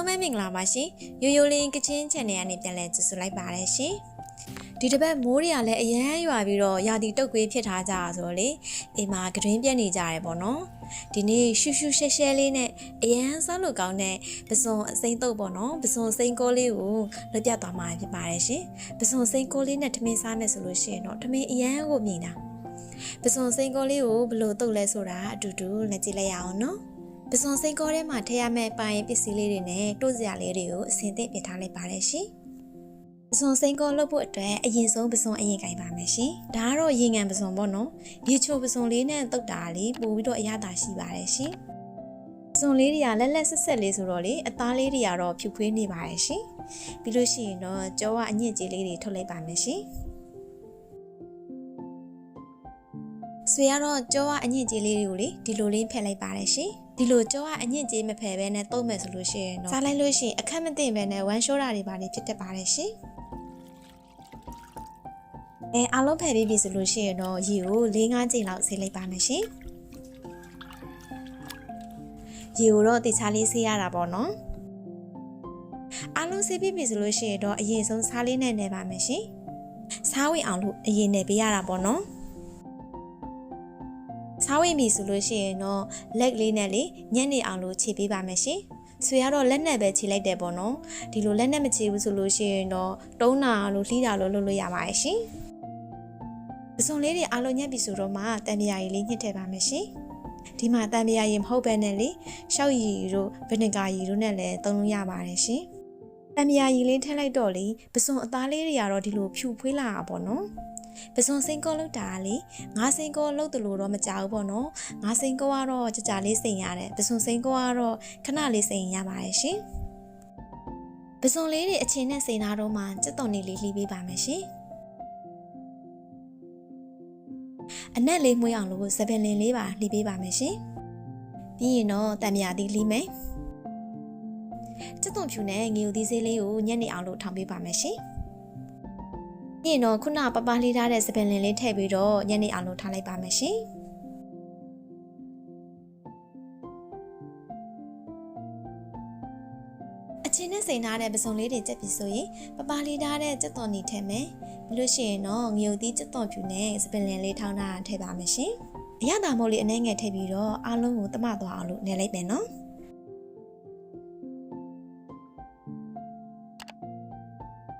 လုံးပဲမင်္ဂလာပါရှင်ရိုးရိုးလေးကချင်း channel ကနေပြန်လည်ကြိုဆိုလိုက်ပါရရှင်ဒီတစ်ပတ်မိုးတွေကလည်းအရန်ရွာပြီးတော့ရာသီတုတ်ကွေးဖြစ်ထားကြတာဆိုတော့လေအိမ်မှာကတွင်းပြက်နေကြရဲပေါ့နော်ဒီနေ့ရှူရှူရှဲရှဲလေးနဲ့အရန်စားလို့ကောင်းတဲ့ပစုံအစိမ့်တုတ်ပေါ့နော်ပစုံစိမ့်ကိုလေးကိုလွတ်ပြသွားမှာဖြစ်ပါတယ်ရှင်ပစုံစိမ့်ကိုလေးနဲ့ထမင်းစားမယ်ဆိုလို့ရှိရင်တော့ထမင်းအရန်ကိုမြင်တာပစုံစိမ့်ကိုလေးကိုဘယ်လိုတုတ်လဲဆိုတာအတူတူလက်ကြည့်လိုက်ရအောင်နော် ပစုံစိန်ကောထဲမှာထည့်ရမယ့်ပိုင်ပစ္စည်းလေးတွေနဲ့တို့စရာလေးတွေကိုအစင်သင့်ပြထားလိုက်ပါတယ်ရှင်။ပစုံစိန်ကောလုပ်ဖို့အတွက်အရင်ဆုံးပစုံအရင်ကင်ပါမယ်ရှင်။ဒါကတော့ရေငံပစုံပေါ့နော်။ရေချိုပစုံလေးနဲ့တုတ်တာလေးပို့ပြီးတော့အရသာရှိပါတယ်ရှင်။ပစုံလေးတွေကလက်လက်ဆက်ဆက်လေးဆိုတော့လေအသားလေးတွေကတော့ဖြူဖွေးနေပါတယ်ရှင်။ပြီးလို့ရှိရင်တော့ကြောကအညစ်ကြေးလေးတွေထုတ်လိုက်ပါမယ်ရှင်။ ဆွေကတော့ကြောကအညစ်ကြေးလေးတွေကိုလေဒီလိုလေးဖယ်လိုက်ပါတယ်ရှင်ဒီလိုကြောကအညစ်ကြေးမဖယ်ဘဲနဲ့တုံးမယ်ဆိုလို့ရှိရင်တော့စားလိုက်လို့ရှိရင်အခက်မသိဘဲနဲ့ဝမ်းရှိုးတာတွေပါနေဖြစ်တတ်ပါတယ်ရှင်အဲအားလုံးဖယ်ပြီးပြီဆိုလို့ရှိရင်တော့ရေကို၄-၅ကြိမ်လောက်ဆေးလိုက်ပါမယ်ရှင်ရေကိုတော့တေချာလေးဆေးရတာပေါ့နော်အားလုံးဆေးပြီးပြီဆိုလို့ရှိရင်တော့အရင်ဆုံးစားလေးနဲ့နေပါမယ်ရှင်စားဝင်အောင်လို့အရင်နေပေးရတာပေါ့နော် စားဝင်ပြီဆိုလို့ရှိရင်တော့လက်ကလေးနဲ့လေညက်နေအောင်လို့ခြေပေးပါမယ်ရှင်။ဆွေကတော့လက်နဲ့ပဲခြေလိုက်တယ်ပေါ့နော်။ဒီလိုလက်နဲ့မခြေဘူးဆိုလို့ရှိရင်တော့တုံးတာလို့လှီးတာလို့လုပ်လို့ရပါတယ်ရှင်။ပစုံလေးတွေအားလုံးညက်ပြီဆိုတော့မှတံမြာရည်လေးညှစ်ထည့်ပါမယ်ရှင်။ဒီမှာတံမြာရည်မဟုတ်ပဲနဲ့လေရှောက်ရည်တို့ဗနဂါရည်တို့နဲ့လည်းသုံးလို့ရပါတယ်ရှင်။တံမြာရည်လေးထည့်လိုက်တော့လေပစုံအသားလေးတွေကတော့ဒီလိုဖြူဖွေးလာတာပေါ့နော်။ ပစုံစိန်ကောလောက်တာလေငါစိန်ကောလောက်တယ်လို့တော့မကြောက်ဘူးပေါ့နော်ငါစိန်ကောကတော့ကြကြလေးစိန်ရတယ်ပစုံစိန်ကောကတော့ခဏလေးစိန်ရပါတယ်ရှင်ပစုံလေးတွေအချင်းနဲ့စိန်တာတော့မှစက်တော်နေလေးလှီးပေးပါမယ်ရှင်အနက်လေးမွေးအောင်လို့စပင်လင်လေးပါလှီးပေးပါမယ်ရှင်ပြီးရင်တော့တံမြာသီးလှီးမယ်စက်တော်ဖြူနဲ့ငေဦးသီးဆေးလေးကိုညက်နေအောင်လို့ထောင်ပေးပါမယ်ရှင် ပြီးရင်တော့ခုနပပလေးထားတဲ့စပင်လင်လေးထည့်ပြီးတော့ညနေအောင်လို့ထားလိုက်ပါမယ်ရှင်အချင်းနဲ့စိန်ထားတဲ့ပစုံလေးတွေကြက်ပြီဆိုရင်ပပလေးထားတဲ့ကြက်တော်နီထည့်မယ်ပြီးလို့ရှိရင်တော့ငရုတ်သီးကြက်တော်ဖြူနဲ့စပင်လင်လေးထောင်းထားထည့်ပါမယ်ရှင်အရသာမို့လေးအနှဲငယ်ထည့်ပြီးတော့အားလုံးကိုတမသွားအောင်လို့နေလိုက်မယ်နော်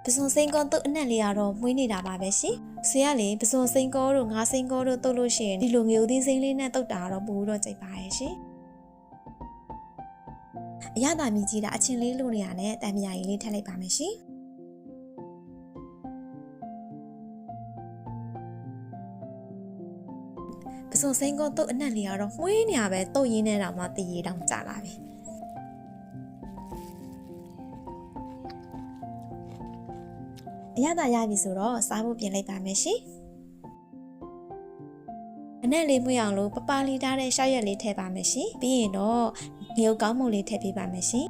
ပစုံစိန်ကောတုတ်အနက်လေးကတော့မွေးနေတာပါပဲရှင်။ဆရာလေပစုံစိန်ကောတို့ငါးစိန်ကောတို့တုတ်လို့ရှိရင်ဒီလိုငယ်ဦးသီးစိန်လေးနဲ့တုတ်တာတော့ပို့တော့ကြိုက်ပါရဲ့ရှင်။အရသာမြည်ကြီးတာအချင်းလေးလို့နေရနဲ့တံမြာကြီးလေးထည့်လိုက်ပါမယ်ရှင်။ပစုံစိန်ကောတုတ်အနက်လေးကတော့မွေးနေရပဲတုတ်ရင်းနဲ့တောင်မှတည်ရတောင်ကြလာပြီ။ အရသာရပြီဆိုတော့စားဖို့ပြင်လိုက်ပါမယ်ရှင်အနက်လေးမွေးအောင်လို့ပပလေးထားတဲ့ရှောက်ရက်လေးထည့်ပါမယ်ရှင်ပြီးရင်တော့ငရုတ်ကောင်းမုံလေးထည့်ပေးပါမယ်ရှင်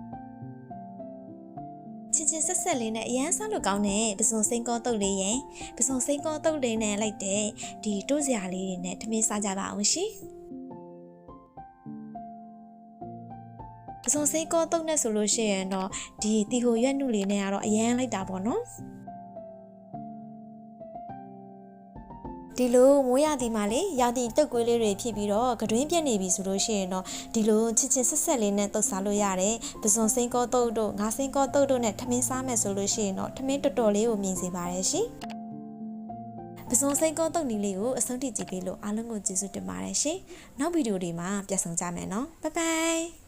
ချင်းချင်းဆက်ဆက်လေးနဲ့အရန်စားလို့ကောင်းတဲ့ပစုံစိန်ကောတုတ်လေးရင်ပစုံစိန်ကောတုတ်လေးနဲ့လိုက်တဲ့ဒီတို့စရာလေးတွေနဲ့ထမင်းစားကြပါအောင်ရှင်ပစုံစိန်ကောတုတ်နဲ့ဆိုလို့ရှိရင်တော့ဒီတီဟိုရွက်နုလေးနဲ့ကတော့အရန်လိုက်တာပေါ့နော် ဒီလိုမိုးရသည်မှာလေရာသီတုတ်ကွေးလေးတွေဖြစ်ပြီးတော့ကတွင်းပြက်နေပြီဆိုလို့ရှိရင်တော့ဒီလိုချစ်ချစ်ဆက်ဆက်လေးနဲ့တုတ်စားလို့ရတယ်ပစုံစိန်ကောတုတ်တို့ငါစိန်ကောတုတ်တို့နဲ့ထမင်းစားမယ်ဆိုလို့ရှိရင်တော့ထမင်းတော်တော်လေးကိုမြင်စေပါတယ်ရှင်ပစုံစိန်ကောတုတ်နီလေးကိုအဆုံးထိကြည့်ပေးလို့အားလုံးကိုကျေးဇူးတင်ပါတယ်ရှင်နောက်ဗီဒီယိုတွေမှာပြန်ဆောင်ကြမယ်နော်ဘိုင်ဘိုင်